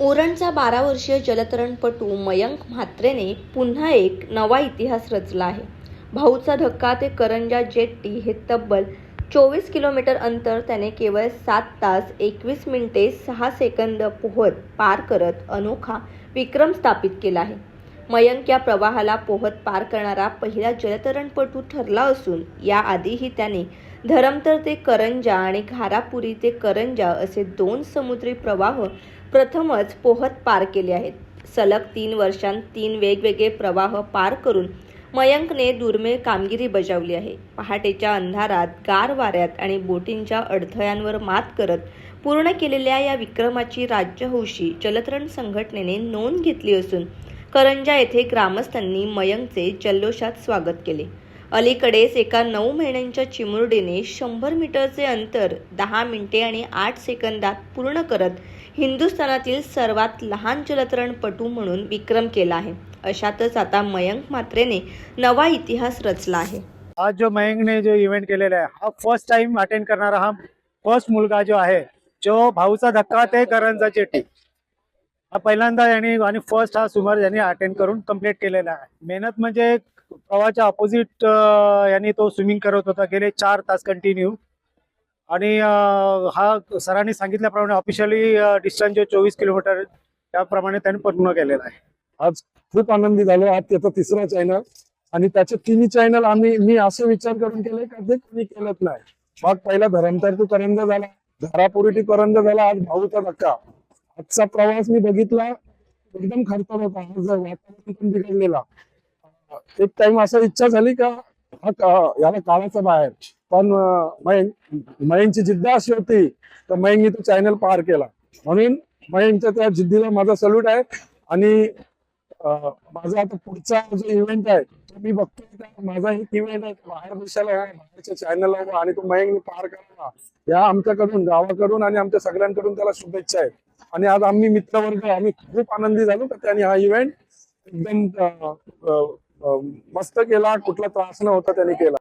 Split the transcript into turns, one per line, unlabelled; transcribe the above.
उरणचा बारा वर्षीय जलतरणपटू मयंक म्हात्रेने पुन्हा एक नवा इतिहास रचला आहे. भाऊचा धक्का ते करंजा जेट्टी हे तब्बल चोवीस किलोमीटर अंतर त्याने केवळ सात तास एकवीस मिनिटे सहा सेकंद पोहत पार करत अनोखा विक्रम स्थापित केला आहे. मयंक या प्रवाहाला पोहत पार करणारा पहिला जलतरणपटू ठरला असून याआधीही त्याने धरमतर ते करंजा आणि घारापुरी ते करंजा असे दोन समुद्री प्रवाह प्रथमच पोहत पार केले आहेत. सलग तीन वर्षांत तीन वेगवेगळे प्रवाह पार करून मयंकने दुर्मिळ कामगिरी बजावली आहे. पहाटेच्या अंधारात गार वाऱ्यात आणि बोटींच्या अडथळ्यांवर मात करत पूर्ण केलेल्या या विक्रमाची राज्यहौशी जलतरण संघटनेने नोंद घेतली असून करंजा येथे ग्रामस्थांनी मयंकचे जल्लोषात स्वागत केले. अलीकडेच एका नऊ महिन्यांच्या चिमुरडीने शंभर मीटरचे अंतर दहा मिनिटे आणि आठ सेकंदात पूर्ण करत हिंदुस्थानातील सर्वात लहान जलतरणपटू म्हणून विक्रम केला आहे. अशातच आता मयंक मात्रेने नवा इतिहास रचला आहे.
आज जो मयंकने जो इव्हेंट केलेला आहे हा फर्स्ट टाइम अटेंड करणारा हा फर्स्ट मुलगा जो आहे जो भाऊचा धक्का ते करंजा चेट्टी हा पहिल्यांदा यांनी आणि फर्स्ट हा सुमार यांनी अटेंड करून कंप्लीट केलेला आहे. मेहनत म्हणजे प्रवाहाच्या ऑपोजिट यांनी तो स्विमिंग करत होता. गेले चार तास कंटिन्यू आणि हा सरांनी सांगितल्याप्रमाणे ऑफिशियली डिस्टन्स जे चोवीस किलोमीटर त्याप्रमाणे त्यांनी पूर्ण केलेला आहे.
आज खूप आनंदी झालो. आज त्याचा तिसरा चॅनल आणि त्याचे तिन्ही चॅनल आम्ही मी असे विचार करून केले का ते कोणी केलंच नाही. मग पहिला धरमतर तू करंजा झाला. धरापुरी टू करंजा झाला. आज भाऊचा धक्का. आजचा प्रवास मी बघितला एकदम खर्चात होता. आज वातावरण पण बिघडलेला. एक टाइम असं इच्छा झाली का हा याला काळाचा बाहेर. पण अं, मयंक मयंकची जिद्द अशी होती तर मयंकनी तो चॅनल पार केला. म्हणून मयंकच्या त्या जिद्दीला माझा सल्यूट आहे. आणि माझा आता पुढचा जो इव्हेंट आहे तो मी बघतोय माझा एक इव्हेंट आहे बाहेर देशाला आहे. बाहेरच्या चॅनलला आणि तो मयंकने पार करावा. या आमच्याकडून गावाकडून आणि आमच्या सगळ्यांकडून त्याला शुभेच्छा आहेत. आणि आज आम्ही मित्रवर्ग आम्ही खूप आनंदी झालो का त्यांनी हा इव्हेंट एकदम मस्त केला कुठला त्रास न होता त्यांनी केला.